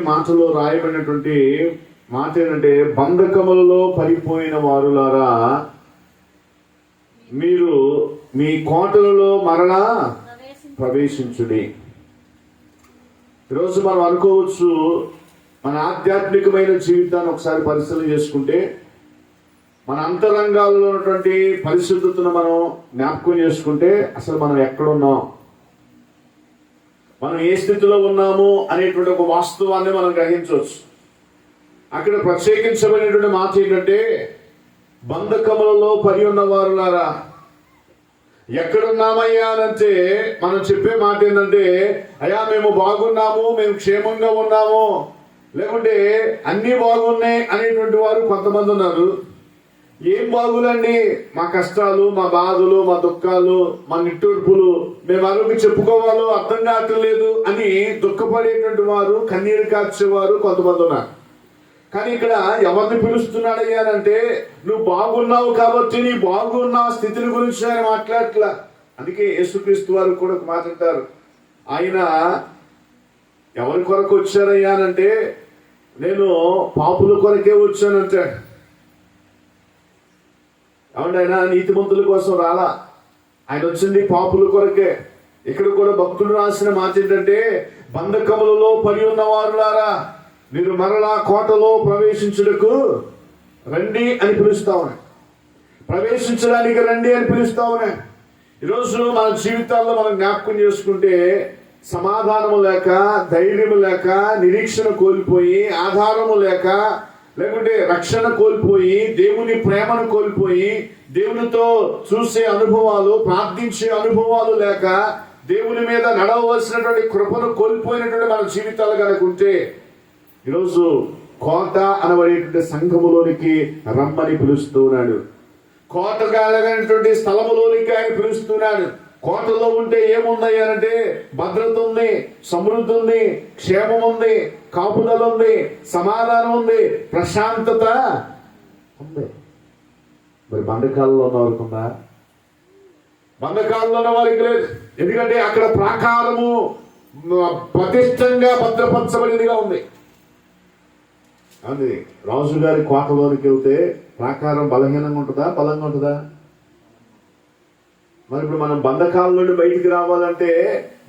మాటలో రాయబడినటువంటి మాట ఏంటంటే బంధకములలో పడిపోయిన వారులారా మీరు మీ కోటలలో మరలా ప్రవేశించుడి. ఈరోజు మనం అనుకోవచ్చు మన ఆధ్యాత్మికమైన జీవితాన్ని ఒకసారి పరిశీలన చేసుకుంటే మన అంతరంగాల్లో ఉన్నటువంటి పరిశుద్ధతను మనం జ్ఞాపకం చేసుకుంటే అసలు మనం ఎక్కడున్నాం? మనం ఏ స్థితిలో ఉన్నాము అనేటువంటి ఒక వాస్తవాన్ని మనం గ్రహించవచ్చు. అక్కడ ప్రత్యేకించబడినటువంటి మాట ఏంటంటే బంధకములలో పడి ఉన్నవారులారా ఎక్కడున్నామయ్యా అంటే మనం చెప్పే మాట ఏంటంటే అయ్యా మేము బాగున్నాము మేము క్షేమంగా ఉన్నాము. లేకుంటే అన్నీ బాగున్నాయి అనేటువంటి వారు కొంతమంది ఉన్నారు. ఏం బాగులండి? మా కష్టాలు మా బాధలు మా దుఃఖాలు మా నిట్టూర్పులు. మేము ఎవరికి చెప్పుకోవాలో అర్థం కావట్లేదు అని దుఃఖపడేటువంటి వారు కన్నీరు కాచేవారు కొంతమంది ఉన్నారు. కానీ ఇక్కడ ఎవరిని పిలుస్తున్నాడయ్యానంటే నువ్వు బాగున్నావు కాబట్టి నీ బాగున్న స్థితిని గురించి ఆయన మాట్లాడట్లా. అందుకే యేసుక్రీస్తు వారు కూడా ఒక మాట అంటారు. ఆయన ఎవరి కొరకు వచ్చారయ్యానంటే నేను పాపుల కొరకే వచ్చానంటాడు ఏమంటే ఆయన నీతిమంతుల కోసం రాలా? ఆయన వచ్చింది పాపుల కొరకే. ఇక్కడ కూడా భక్తులు రాసిన మాట ఏంటంటే బంధకములలో పడి ఉన్నవారులారా మీరు మరలా కోటలో ప్రవేశించుటకు రండి అని పిలుస్తామని ప్రవేశించడానికి రండి అని పిలుస్తామని ఈరోజు మన జీవితాల్లో మనం జ్ఞాపకం చేసుకుంటే సమాధానము లేక ధైర్యము లేక నిరీక్షణ కోల్పోయి ఆధారము లేక లేకుంటే రక్షణ కోల్పోయి దేవుని ప్రేమను కోల్పోయి దేవునితో చూసే అనుభవాలు ప్రార్థించే అనుభవాలు లేక దేవుని మీద నడవలసినటువంటి కృపను కోల్పోయినటువంటి మన జీవితాలు కనుక ఉంటే ఈరోజు కోట అనబడేటువంటి సంఘములోనికి రమ్మని పిలుస్తున్నాడు కోత కాలమైనటువంటి స్థలములోనికి ఆయన పిలుస్తున్నాడు కోటలో ఉంటే ఏమున్నాయి అంటే భద్రత ఉంది సమృద్ధి ఉంది క్షేమం ఉంది కాపుదల ఉంది సమాధానం ఉంది ప్రశాంతత ఉంది. మరి బంధకాలలో ఉన్నవారుకుందా? బంధకాలలో ఉన్న వారికి లేదు. ఎందుకంటే అక్కడ ప్రాకారము ప్రతిష్టంగా భద్రపరచబడినదిగా ఉంది. అది రాజు గారి కోటలోనికి వెళ్తే ప్రాకారం బలహీనంగా ఉంటుందా బలంగా ఉంటుందా? మరి ఇప్పుడు మనం బంధకాల నుండి బయటికి రావాలంటే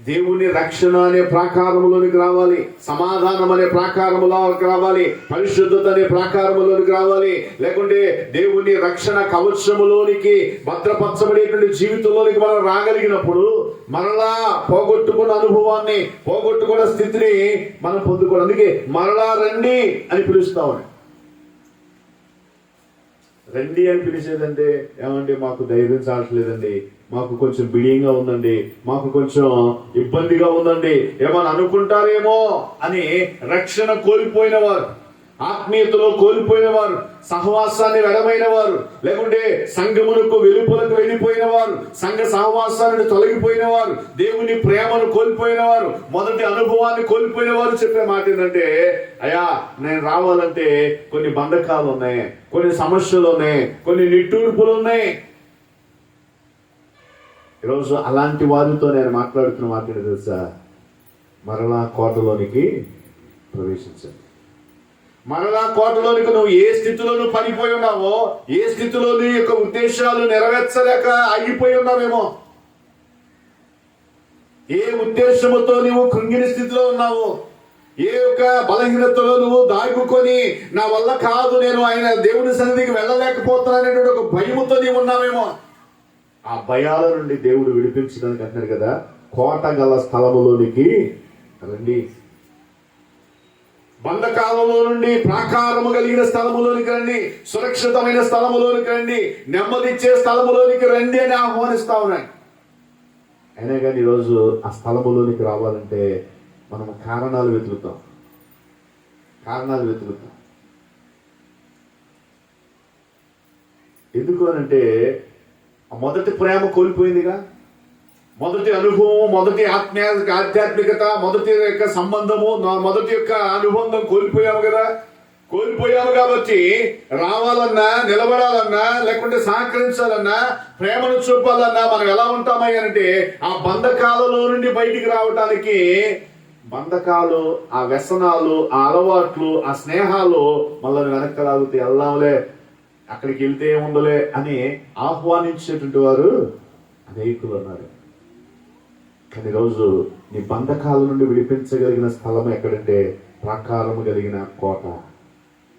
దేవుని రక్షణ అనే ప్రాకారములోనికి రావాలి. సమాధానం అనే ప్రాకారములోకి రావాలి. పరిశుద్ధత అనే ప్రాకారములోనికి రావాలి. లేకుంటే దేవుని రక్షణ కవచములోనికి భద్రపరచబడేటువంటి జీవితంలోనికి మనం రాగలిగినప్పుడు మరలా పోగొట్టుకున్న అనుభవాన్ని పోగొట్టుకున్న స్థితిని మనం పొందుకోవడం అందుకే మరలా రండి అని పిలుస్తామని రండి అని పిలిచేదంటే ఏమంటే మాకు ధైర్యం చాలట్లేదండి మాకు కొంచెం బిడియంగా ఉందండి. మాకు కొంచెం ఇబ్బందిగా ఉందండి. ఏమని అనుకుంటారేమో అని రక్షణ కోల్పోయిన వారు. ఆత్మీయతలో కోల్పోయిన వారు సహవాసాన్ని వెడమైన వారు లేకుంటే సంఘమునకు వెలుపులకు వెళ్ళిపోయిన వారు సంఘ సహవాసాన్ని తొలగిపోయిన వారు దేవుని ప్రేమను కోల్పోయిన వారు మొదటి అనుభవాన్ని కోల్పోయిన వారు చెప్పే మాట ఏంటంటే అయ్యా నేను రావాలంటే కొన్ని బంధకాలు ఉన్నాయి కొన్ని సమస్యలు ఉన్నాయి కొన్ని నిట్టూర్పులు ఉన్నాయి ఈరోజు అలాంటి వారితో నేను మాట్లాడుతున్న మాట తెలుసా? మరలా కోటలోనికి ప్రవేశించండి. మరలా కోటలోనికి నువ్వు ఏ స్థితిలో నువ్వు పడిపోయి ఉన్నావో ఏ స్థితిలో నీ యొక్క ఉద్దేశాలు నెరవేర్చలేక ఆగిపోయి ఉన్నావేమో? ఏ ఉద్దేశముతో నువ్వు కృంగిన స్థితిలో ఉన్నావు ఏ యొక్క బలహీనతలో నువ్వు దాగుకొని నా వల్ల కాదు నేను ఆయన దేవుని సన్నిధికి వెళ్ళలేకపోతున్నాననేటువంటి ఒక భయముతో నీవు ఉన్నావేమో? ఆ భయాల నుండి దేవుడు విడిపించడానికి అంటున్నాడు కదా కోట గల స్థలములోనికి రండి. బంధకాలంలో నుండి ప్రాకారము కలిగిన స్థలములోనికి రండి. సురక్షితమైన స్థలములోనికి రండి. నెమ్మదిచ్చే స్థలములోనికి రండి అని ఆహ్వానిస్తా ఉన్నాయి అయినా కానీ ఈరోజు ఆ స్థలములోనికి రావాలంటే మనం కారణాలు వెతుకుతాం. కారణాలు వెతుకుతాం. ఎందుకు అనంటే ఆ మొదటి ప్రేమ కోల్పోయిందిగా? మొదటి అనుభవం మొదటి ఆత్మీయ ఆధ్యాత్మికత మొదటి యొక్క సంబంధము మొదటి యొక్క అనుబంధం కోల్పోయాము కదా. కోల్పోయాము కాబట్టి రావాలన్నా నిలబడాలన్నా లేకుంటే సహకరించాలన్నా ప్రేమను చూపాలన్నా మనం ఎలా ఉంటామయ్యానంటే ఆ బంధకాలలో నుండి బయటికి రావటానికి బంధకాలు ఆ వ్యసనాలు ఆ అలవాట్లు ఆ స్నేహాలు మళ్ళీ వెనక్కి లాగుతాయి. వెళ్దాంలే అక్కడికి వెళ్తే ఏముందలే అని ఆహ్వానించేటువంటి వారు అనేకులు ఉన్నారు. కానీ రోజు నీ బంధకాల నుండి విడిపించగలిగిన స్థలం ఎక్కడంటే ప్రాకారము కలిగిన కోట.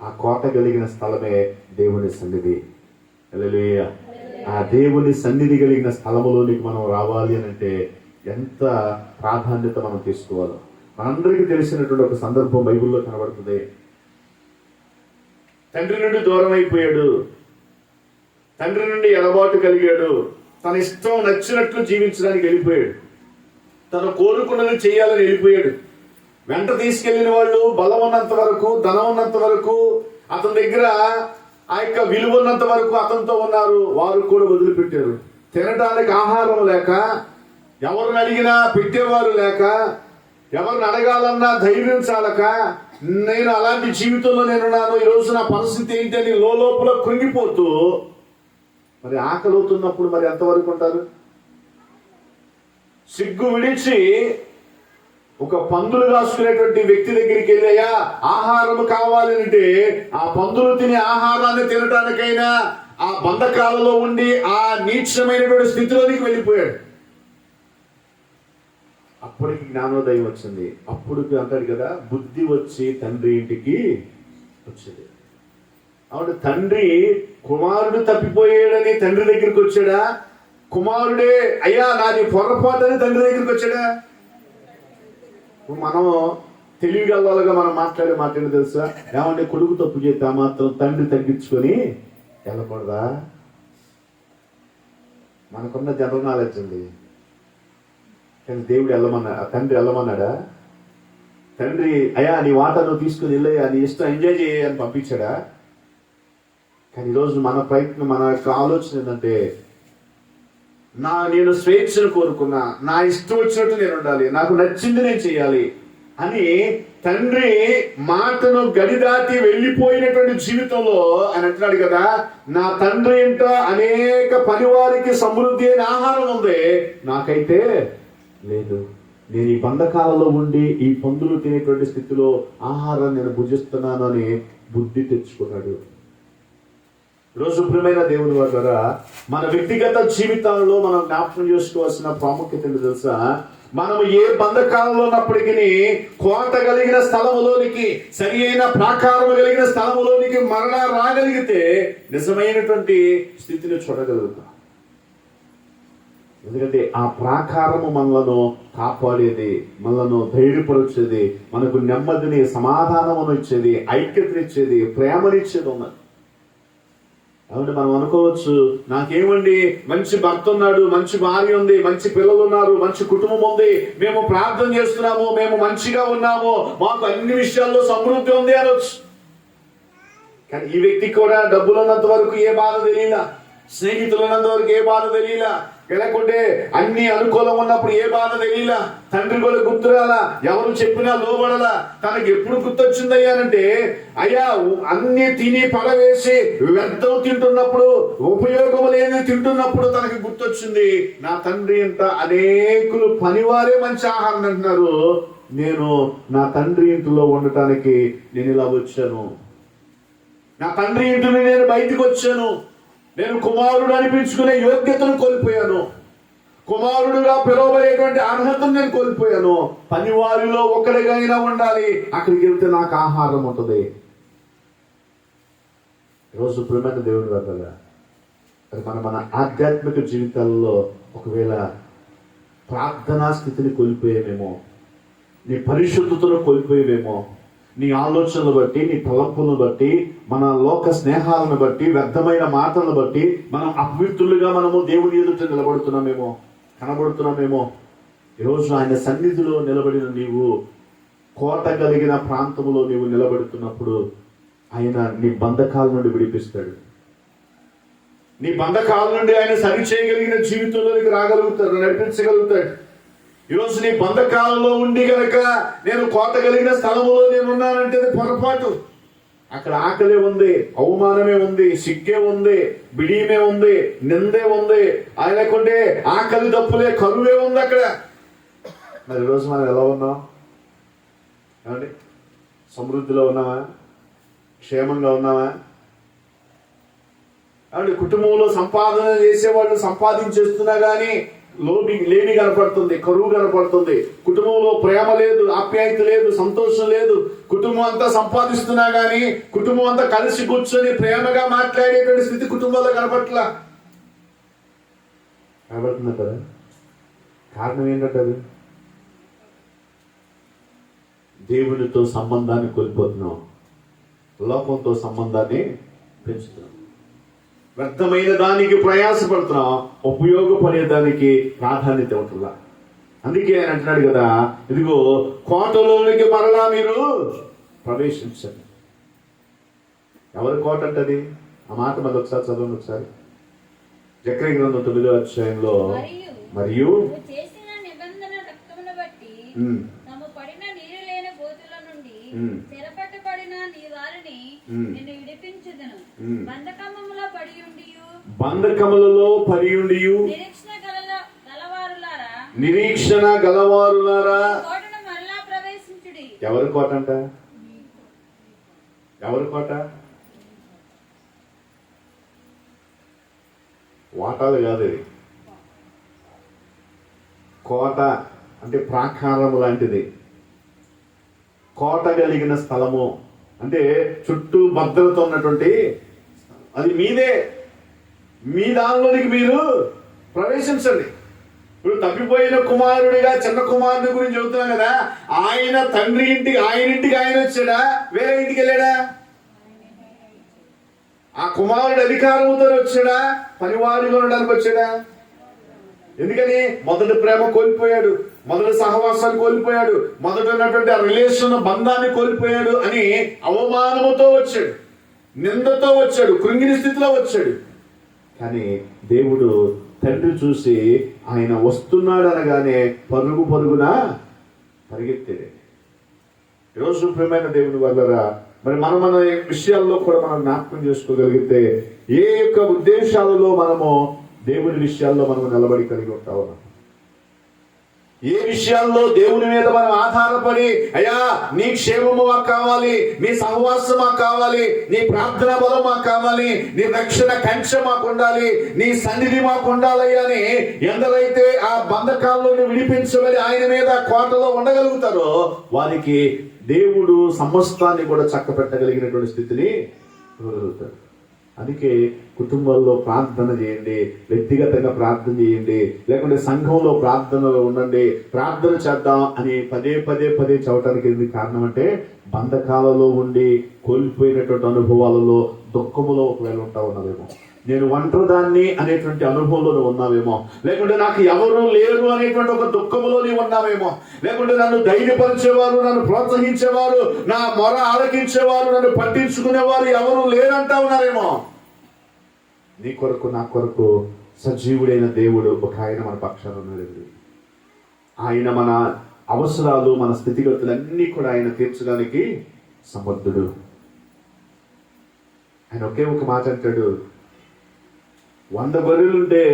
ఆ కోట కలిగిన స్థలమే దేవుని సన్నిధి. ఆ దేవుని సన్నిధి కలిగిన స్థలములోనికి మనం రావాలి అని అంటే ఎంత ప్రాధాన్యత మనం తీసుకోవాలో. మనందరికీ తెలిసినటువంటి ఒక సందర్భం బైబిల్లో కనబడుతుంది. తండ్రి నుండి దూరం అయిపోయాడు. తండ్రి నుండి ఎడబాటు కలిగాడు. తన ఇష్టం నచ్చినట్లు జీవించడానికి వెళ్ళిపోయాడు. తను కోరుకున్నది చేయాలని వెళ్ళిపోయాడు. వెంట తీసుకెళ్ళిన వాళ్ళు బలం ఉన్నంత వరకు ధనం ఉన్నంత వరకు అతని దగ్గర ఆ యొక్క విలువ ఉన్నంత వరకు అతనితో ఉన్నారు. వారు కూడా వదిలిపెట్టారు. తినడానికి ఆహారం లేక ఎవరిని అడిగినా పెట్టేవారు లేక ఎవరిని అడగాలన్నా ధైర్యం చాలక నేను అలాంటి జీవితంలో నేనున్నాను ఈ రోజు నా పరిస్థితి ఏంటి అని లోపల కృంగిపోతూ మరి ఆకలి అవుతున్నప్పుడు మరి ఎంతవరకు ఉంటారు? సిగ్గు విడిచి ఒక పందులు రాసుకునేటువంటి వ్యక్తి దగ్గరికి వెళ్ళయా ఆహారం కావాలంటే ఆ పందులు తినే ఆహారాన్ని తినటానికైనా ఆ బంధకాలలో ఉండి ఆ నీచమైనటువంటి స్థితిలోనికి వెళ్ళిపోయాడు. అప్పటికి జ్ఞానోదయం వచ్చింది. అప్పుడు అంటాడు కదా బుద్ధి వచ్చి తండ్రి ఇంటికి వచ్చింది. అవును తండ్రి కుమారుడు తప్పిపోయాడని తండ్రి దగ్గరికి వచ్చాడా? కుమారుడే అయ్యా నాది పొరపాటని తండ్రి దగ్గరికి వచ్చాడా? ఇప్పుడు మనం తెలివిగలవాళ్ళగా మనం మాట్లాడే మాట్లాడి తెలుసా? ఏమంటే కొడుకు తప్పు చేస్తే మాత్రం తండ్రి తగ్గించుకొని వెళ్ళకూడదా? మనకున్న జనరల్ నాలెడ్జ్ ఉంది. కానీ దేవుడు వెళ్ళమన్నా తండ్రి వెళ్ళమన్నాడా? తండ్రి అయ్యా నీ వాట నువ్వు తీసుకుని వెళ్ళయ్యా నీ ఇష్టం ఎంజాయ్ చేయ అని పంపించాడా? కానీ ఈరోజు మన ప్రయత్నం మన యొక్క ఆలోచన ఏంటంటే నా నేను స్వేచ్ఛను కోరుకున్నా నా ఇష్టం వచ్చినట్టు నేను ఉండాలి నాకు నచ్చింది నేను చేయాలి అని తండ్రి మాటను గడి దాటి వెళ్ళిపోయినటువంటి జీవితంలో ఆయన అంటున్నాడు కదా నా తండ్రి ఇంట అనేక పనివారికి సమృద్ధి అయిన ఆహారం ఉంది నాకైతే లేదు. నేను ఈ బంధకాలలో ఉండి ఈ పందులు తినేటువంటి స్థితిలో ఆహారం నేను భుజిస్తున్నాను అని బుద్ధి తెచ్చుకున్నాడు. రోజు ప్రియమైన దేవుని వారి ద్వారా మన వ్యక్తిగత జీవితాల్లో మనం జ్ఞాపకం చేసుకోవాల్సిన ప్రాముఖ్యత తెలుసా? మనం ఏ బంధకాలంలో ఉన్నప్పటికీ కోట కలిగిన స్థలములోనికి సరి అయిన ప్రాకారం కలిగిన స్థలములోనికి మరణ రాగలిగితే నిజమైనటువంటి స్థితిని చూడగలుగుతాం. ఎందుకంటే ఆ ప్రాకారము మనలను కాపాడేది మనలను ధైర్యపరిచేది మనకు నెమ్మదిని సమాధానమును ఇచ్చేది ఐక్యతనిచ్చేది ప్రేమనిచ్చేది ఉన్నది. అవును మనం అనుకోవచ్చు. నాకేమండి మంచి భర్త ఉన్నాడు మంచి భార్య ఉంది మంచి పిల్లలు ఉన్నారు మంచి కుటుంబం ఉంది. మేము ప్రార్థన చేస్తున్నాము మేము మంచిగా ఉన్నాము. మాకు అన్ని విషయాల్లో సమృద్ధి ఉంది అనొచ్చు. కానీ ఈ వ్యక్తికి కూడా డబ్బులు ఉన్నంత వరకు ఏ బాధ తెలియలా? స్నేహితులు ఉన్నంత వరకు ఏ బాధ తెలియలా? లేకుంటే అన్ని అనుకూలం ఉన్నప్పుడు ఏ బాధ తెలియలా? తండ్రి కూడా గుర్తురాలా? ఎవరు చెప్పినా లోబడలా? తనకి ఎప్పుడు గుర్తొచ్చిందయ్యానంటే అయ్యా అన్ని తిని పడవేసి వ్యర్థం తింటున్నప్పుడు ఉపయోగం లేని తింటున్నప్పుడు తనకి గుర్తొచ్చింది. నా తండ్రి ఇంట అనేకులు పనివారే మంచి ఆహారం అంటున్నారు. నేను నా తండ్రి ఇంటిలో ఉండటానికి నేను ఇలా వచ్చాను. నా తండ్రి ఇంటిని నేను బయటికి వచ్చాను. నేను కుమారుడు అనిపించుకునే యోగ్యతను కోల్పోయాను. కుమారుడుగా పిలువబడేటువంటి అర్హతను నేను కోల్పోయాను. పనివారిలో ఒక్కడిగా ఉండాలి. అక్కడికి వెళ్తే నాకు ఆహారం ఉంటుంది. ఈరోజు ప్రియమైన దేవుని వల్ల మన మన ఆధ్యాత్మిక జీవితాల్లో ఒకవేళ ప్రార్థనా స్థితిని కోల్పోయేమేమో నీ పరిశుద్ధతను కోల్పోయేవేమో నీ ఆలోచనలు బట్టి నీ తలంపులను బట్టి మన లోక స్నేహాలను బట్టి వ్యర్థమైన మాటలను బట్టి మనం అపవిత్రులుగా మనము దేవుని ఎదుట నిలబడుతున్నామేమో కనబడుతున్నామేమో. ఈరోజు ఆయన సన్నిధిలో నిలబడిన నీవు కోట కలిగిన ప్రాంతంలో నీవు నిలబడుతున్నప్పుడు ఆయన నీ బంధకాల నుండి విడిపిస్తాడు. నీ బంధకాల నుండి ఆయన సరి చేయగలిగిన జీవితంలోనికి రాగలుగుతాడు నడిపించగలుగుతాడు. ఈరోజు నీ బంధకాలంలో ఉండి గనక నేను కోట కలిగిన స్థలంలో నేను ఉన్నానంటే అది పొరపాటు. అక్కడ ఆకలే ఉంది అవమానమే ఉంది సిగ్గే ఉంది బిడియమే ఉంది నిందే ఉంది ఆయనకుండే ఆకలి దప్పులే కరువే ఉంది అక్కడ. మరి ఈరోజు మనం ఎలా ఉన్నాం? ఏమండి? సమృద్ధిలో ఉన్నావా క్షేమంగా ఉన్నావా ఏమండి? కుటుంబంలో సంపాదన చేసేవాళ్ళు సంపాదించేస్తున్నా కానీ లోబి లేమి కనపడుతుంది కరువు కనపడుతుంది. కుటుంబంలో ప్రేమ లేదు ఆప్యాయత లేదు సంతోషం లేదు. కుటుంబం అంతా సంపాదిస్తున్నా కానీ కుటుంబం అంతా కలిసి కూర్చొని ప్రేమగా మాట్లాడేటువంటి స్థితి కుటుంబంలో కనపట్లా. కనబడుతుంది కదా? కారణం ఏంటంటే దేవునితో సంబంధాన్ని కోల్పోతున్నాం. లోకంతో సంబంధాన్ని పెంచుతున్నాం. వ్యర్థమైన దానికి ప్రయాసపడుతున్నాం ఉపయోగపడే దానికి ప్రాధాన్యత ఉంటుందా? అందుకే ఆయన అంటున్నాడు కదా ఇదిగో కోటలోనికి మరలా మీరు ప్రవేశించండి. ఎవరి కోట అంటది ఆ మాట మళ్ళీ ఒకసారి చదవండి ఒకసారి. చక్ర గ్రంథం తొమ్మిదో అధ్యాయంలో మరియు తాము పడిన నీరు లేని గోతుల నుండి మ్. చెరపట్టబడిన నీ వారిని మ్. నిన్ను విడిపించుదును. బంధకములలో పరియుండియు నిరీక్షణ గల గలవారులారా. నిరీక్షణ గలవారులారా. కోటను మరలా ప్రవేశించుడి. ఎవరి కోట అంట ఎవరి కోట? వాటాలు కాదు ఇది. కోట అంటే ప్రాకారం లాంటిది. కోట కలిగిన స్థలము. అంటే చుట్టూ భద్రత ఉన్నటువంటి అది మీదే. మీ దానిలోనికి మీరు ప్రవేశించండి. ఇప్పుడు తప్పిపోయిన కుమారుడిగా చిన్న కుమారుడి గురించి చెబుతున్నాం కదా. ఆయన తండ్రి ఇంటికి ఆయన ఇంటికి ఆయన వచ్చాడా? వేరే ఇంటికి వెళ్ళాడా? ఆ కుమారుడు అధికారంతో వచ్చాడా? పనివాడిగా ఉండడానికి వచ్చాడా? ఎందుకని? మొదటి ప్రేమ కోల్పోయాడు. మొదటి సహవాసాన్ని కోల్పోయాడు. మొదట ఉన్నటువంటి ఆ రిలేషన్ బంధాన్ని కోల్పోయాడు అని అవమానముతో వచ్చాడు. నిందతో వచ్చాడు. కృంగిని స్థితిలో వచ్చాడు. కానీ దేవుడు తండ్రి చూసి ఆయన వస్తున్నాడు అనగానే పరుగు పరుగున పరిగెత్తాడు. ఈరోజు ప్రియమైన దేవుని వల్లరా మరి మనం మన విషయాల్లో కూడా మనం జ్ఞాపకం చేసుకోగలిగితే ఏ యొక్క ఉద్దేశాలలో మనము దేవుని విషయాల్లో మనం నిలబడి కలిగి ఉంటా ఉన్నాం ఏ విషయాల్లో దేవుని మీద మనం ఆధారపడి అయ్యా నీ క్షేమము మాకు కావాలి నీ సహవాసం మాకు కావాలి నీ ప్రార్థన బలం మాకు కావాలి నీ రక్షణ కంచె మాకు ఉండాలి నీ సన్నిధి మాకు ఉండాలి అని ఎందరైతే ఆ బంధకాలను విడిపించబడి ఆయన మీద కోటలో ఉండగలుగుతారో వారికి దేవుడు సమస్తాన్ని కూడా చక్కపెట్టగలిగినటువంటి స్థితిని ఇవ్వగలుగుతారు అందుకే కుటుంబాల్లో ప్రార్థన చేయండి వ్యక్తిగతంగా ప్రార్థన చేయండి లేకుంటే సంఘంలో ప్రార్థనలో ఉండండి ప్రార్థన చేద్దాం అని పదే పదే పదే చదవటానికి ఎందుకు కారణం అంటే బంధకాలలో ఉండి కోల్పోయినటువంటి అనుభవాలలో దుఃఖములో ఒకవేళ ఉంటా ఉన్నదేమో నేను ఒంటరిదాన్ని అనేటువంటి అనుభవంలో నువ్వు ఉన్నావేమో. లేకుంటే నాకు ఎవరు లేరు అనేటువంటి ఒక దుఃఖంలో నీవు ఉన్నావేమో. లేకుంటే నన్ను ధైర్యపరిచేవారు నన్ను ప్రోత్సహించేవారు నా మొర ఆలకించేవారు నన్ను పట్టించుకునేవారు ఎవరు లేరంటా ఉన్నారేమో. నీ కొరకు నా కొరకు సజీవుడైన దేవుడు ఒక ఆయన మన పక్షాలు ఉన్నాడండి. ఆయన మన అవసరాలు మన స్థితిగతులన్నీ కూడా ఆయన తీర్చడానికి సమర్థుడు. ఆయన ఒకే ఒక మాట అంటాడు వంద గొర్రెలుంటే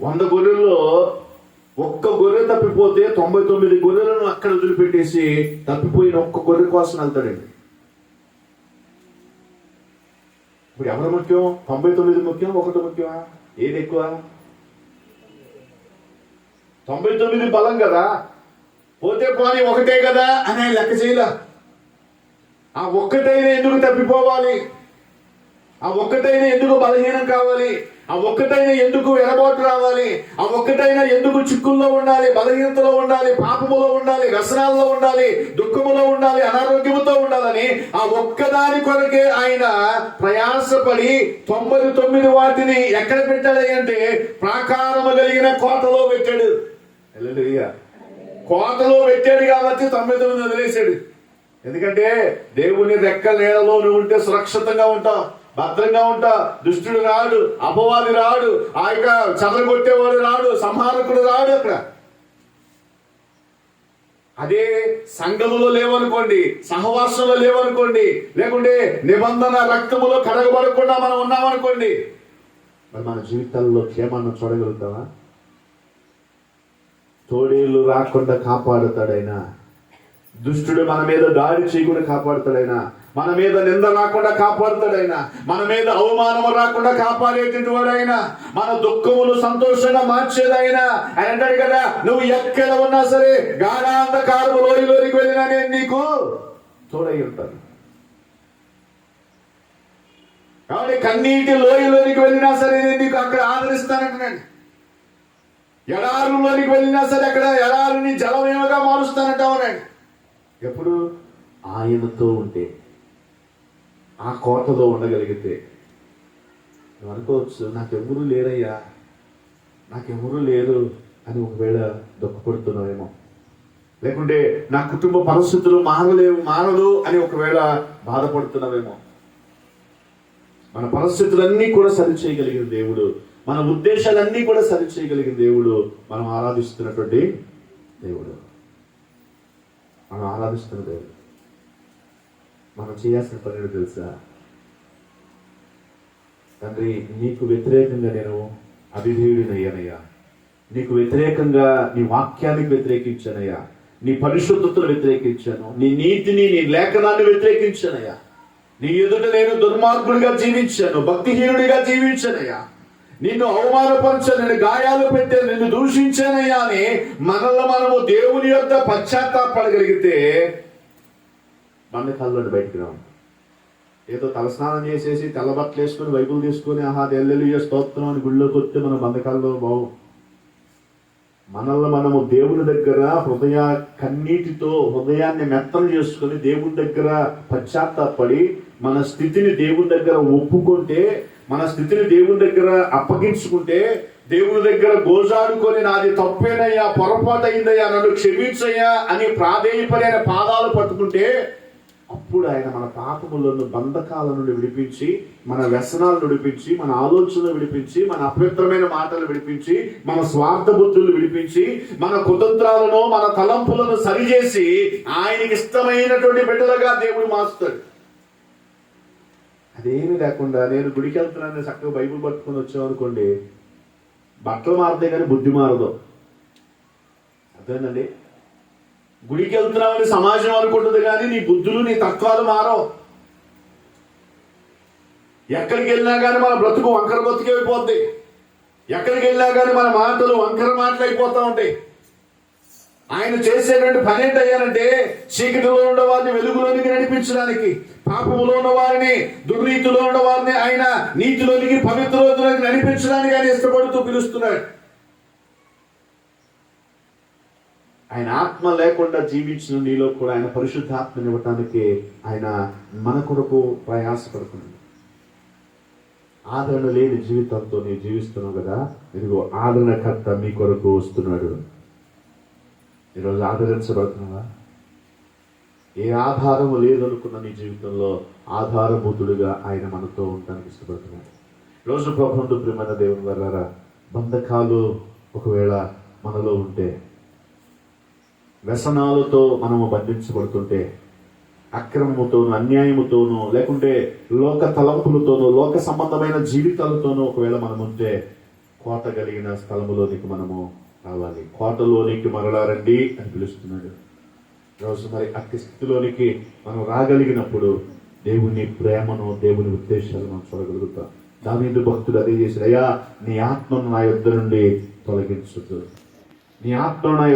వంద గొర్రెల్లో ఒక్క గొర్రె తప్పిపోతే తొంభై తొమ్మిది గొర్రెలను అక్కడ వదిలిపెట్టేసి తప్పిపోయిన ఒక్క గొర్రె కోసం వెళ్తాడండి. ఇప్పుడు ఎవరు ముఖ్యం? తొంభై తొమ్మిది ముఖ్యం ఒకటి ముఖ్యమా? ఏది ఎక్కువ? తొంభై తొమ్మిది బలం కదా. పోతే పోనీ ఒకటే కదా అని ఆయన లెక్క చేయలే. ఆ ఒక్కటైనా ఎందుకు తప్పిపోవాలి? ఆ ఒక్కటైనా ఎందుకు బలహీనం కావాలి? ఆ ఒక్కటైనా ఎందుకు ఎడబాటు రావాలి? ఆ ఒక్కటైనా ఎందుకు చిక్కుల్లో ఉండాలి బలహీనతలో ఉండాలి పాపములో ఉండాలి వ్యసనాల్లో ఉండాలి దుఃఖములో ఉండాలి అనారోగ్యముతో ఉండాలని ఆ ఒక్కదాని కొరకే ఆయన ప్రయాసపడి తొంభై తొమ్మిది వాటిని ఎక్కడ పెట్టాడు అంటే ప్రాకారము కలిగిన కోటలో పెట్టాడు. హల్లెలూయా. కోటలో పెట్టాడు కాబట్టి తొంభై తొమ్మిది వదిలేశాడు. ఎందుకంటే దేవుని రెక్క నీడలో ఉంటే సురక్షితంగా ఉంటావు భద్రంగా ఉంటా దుష్టుడు రాడు అపవాది రాడు ఆ యొక్క చదరగొట్టేవాడు రాడు సంహారకుడు రాడు అక్కడ. అదే సంఘములో లేవనుకోండి సహవాసంలో లేవనుకోండి లేకుంటే నిబంధన రక్తములో కడగబడకుండా మనం ఉన్నామనుకోండి. మరి మన జీవితాల్లో క్షేమాన్ని చూడగలుగుతావా? తోడేళ్ళు రాకుండా కాపాడుతాడైనా దుష్టుడు మన మీద దాడి చేయకుండా కాపాడుతాడైనా మన మీద నింద రాకుండా కాపాడుతాడైనా మన మీద అవమానం రాకుండా కాపాడేటువంటి వాడైనా మన దుఃఖములు సంతోషంగా మార్చేదైనా ఆయన అంటాడు కదా నువ్వు ఎక్కడ ఉన్నా సరే గాఢాంధకారము లోయలోనికి వెళ్ళినా నేను నీకు తోడై ఉంటాను. కాబట్టి కన్నీటి లోయలోనికి వెళ్ళినా సరే నేను నీకు అక్కడ ఆదరిస్తానంటున్నాడు ఎడారులోనికి వెళ్ళినా సరే అక్కడ ఎడారుని జలమేమగా మారుస్తానంటావు ఎప్పుడు? ఆయనతో ఉంటే. ఆ కోటలో ఉండగలిగితే. నువ్వు అనుకోవచ్చు నాకెవరూ లేరయ్యా. నాకెవరూ లేరు అని ఒకవేళ దుఃఖపడుతున్నావేమో లేకుంటే నా కుటుంబ పరిస్థితులు మారలేవు మారదు అని ఒకవేళ బాధపడుతున్నావేమో. మన పరిస్థితులన్నీ కూడా సరి చేయగలిగిన దేవుడు మన ఉద్దేశాలన్నీ కూడా సరి చేయగలిగిన దేవుడు మనం ఆరాధిస్తున్నటువంటి దేవుడు. మనం ఆరాధిస్తున్న దేవుడు. మనం చేయాల్సిన పని తెలుసా? తండ్రి నీకు వ్యతిరేకంగా నేను అవిధేయుడినయ్యానయ్యా నీకు వ్యతిరేకంగా నీ వాక్యానికి వ్యతిరేకించానయ్యా. నీ పరిశుద్ధతను వ్యతిరేకించాను. నీ నీతిని నీ లేఖనాన్ని వ్యతిరేకించానయ్యా. నీ ఎదుట నేను దుర్మార్గుడిగా జీవించాను భక్తిహీనుడిగా జీవించానయ్యా. నిన్ను అవమానపరచాను నేను గాయాలు పెట్టాను నిన్ను దూషించానయ్యా అని మనల్ని మనము దేవుని యొక్క పశ్చాత్తాపడగలిగితే మన బయటికి రాము. ఏదో తలస్నానం చేసేసి తెల్లబట్టలు వేసుకొని బైబుల్ తీసుకొని ఆహా తెల్లెలు స్తోత్రం అని గుళ్ళోకి వస్తే మన బంధకాల్లో బావు. మనల్ని మనము దేవుని దగ్గర హృదయ కన్నీటితో హృదయాన్ని మెత్తలు చేసుకొని దేవుని దగ్గర పశ్చాత్తాపడి మన స్థితిని దేవుని దగ్గర ఒప్పుకుంటే మన స్థితిని దేవుని దగ్గర అప్పగించుకుంటే దేవుని దగ్గర గోజాడుకొని నాది తప్పేనయ్యా పొరపాటు అయిందయ్యా నన్ను క్షమించయ్యా అని ప్రాధేయపడి పాదాలు పట్టుకుంటే అప్పుడు ఆయన మన పాపములను బంధకాల నుండి విడిపించి మన వ్యసనాలను విడిపించి మన ఆలోచనలు విడిపించి మన అపవిత్రమైన మాటలు విడిపించి మన స్వార్థ బుద్ధులు విడిపించి మన కుతంత్రాలను మన తలంపులను సరిచేసి ఆయనకి ఇష్టమైనటువంటి బిడ్డలుగా దేవుడు మారుస్తాడు. అదేమీ లేకుండా నేను గుడికి వెళ్తున్నాను చక్కగా బైబుల్ పట్టుకొని వచ్చాం అనుకోండి బట్టలు మారితే కానీ బుద్ధి మారదు. అర్థమేనండి గుడికి వెళ్తున్నామని సమాజం అనుకుంటుంది కానీ నీ బుద్ధులు నీ తత్వాలు మారవు. ఎక్కడికి వెళ్ళినా కానీ మన బ్రతుకు వంకర బ్రతుకైపోద్ది అయిపోద్ది. ఎక్కడికి వెళ్ళినా కానీ మన మాటలు వంకర మాటలు అయిపోతా ఉంటాయి. ఆయన చేసేటువంటి పని ఏంటయ్యానంటే చీకటిలో ఉన్న వారిని వెలుగులోనికి నడిపించడానికి పాపములో ఉన్న వారిని దుర్నీతిలో ఉన్న వారిని ఆయన నీతిలోనికి పవిత్రలోకి నడిపించడానికి ఆయన ఇష్టపడుతూ పిలుస్తున్నాడు. ఆయన ఆత్మ లేకుండా జీవించిన నీలో కూడా ఆయన పరిశుద్ధాత్మని ఇవ్వటానికి ఆయన మన కొరకు ప్రయాసపడుతున్నాడు. ఆదరణ లేని జీవితంతో నేను జీవిస్తున్నావు కదా. ఇదిగో ఆదరణకర్త మీ కొరకు వస్తున్నాడు. ఈరోజు ఆదరించబడుతున్నావా? ఏ ఆధారము లేదనుకున్న నీ జీవితంలో ఆధారభూతుడుగా ఆయన మనతో ఉండడానికి ఇష్టపడుతున్నాడు. రోజు ప్రభుత్వ ప్రియమైన దేవుని వల్ల బంధకాలు ఒకవేళ మనలో ఉంటే వ్యసనాలతో మనము బంధించబడుతుంటే అక్రమముతోనూ అన్యాయముతోనూ లేకుంటే లోక తలంపులతోనూ లోక సంబంధమైన జీవితాలతోనూ ఒకవేళ మనం ఉంటే కోట కలిగిన స్థలములోనికి మనము రావాలి. కోటలోనికి మరలారండి అని పిలుస్తున్నాడు. రోజు మరి అతి స్థితిలోనికి మనం రాగలిగినప్పుడు దేవుని ప్రేమను దేవుని ఉద్దేశాలు మనం చూడగలుగుతాం. దావీదు భక్తుడు అదే చేశాడు. అయ్యా నీ ఆత్మను నా యుద్ధ నుండి తొలగించదు నీ ఆత్మను నా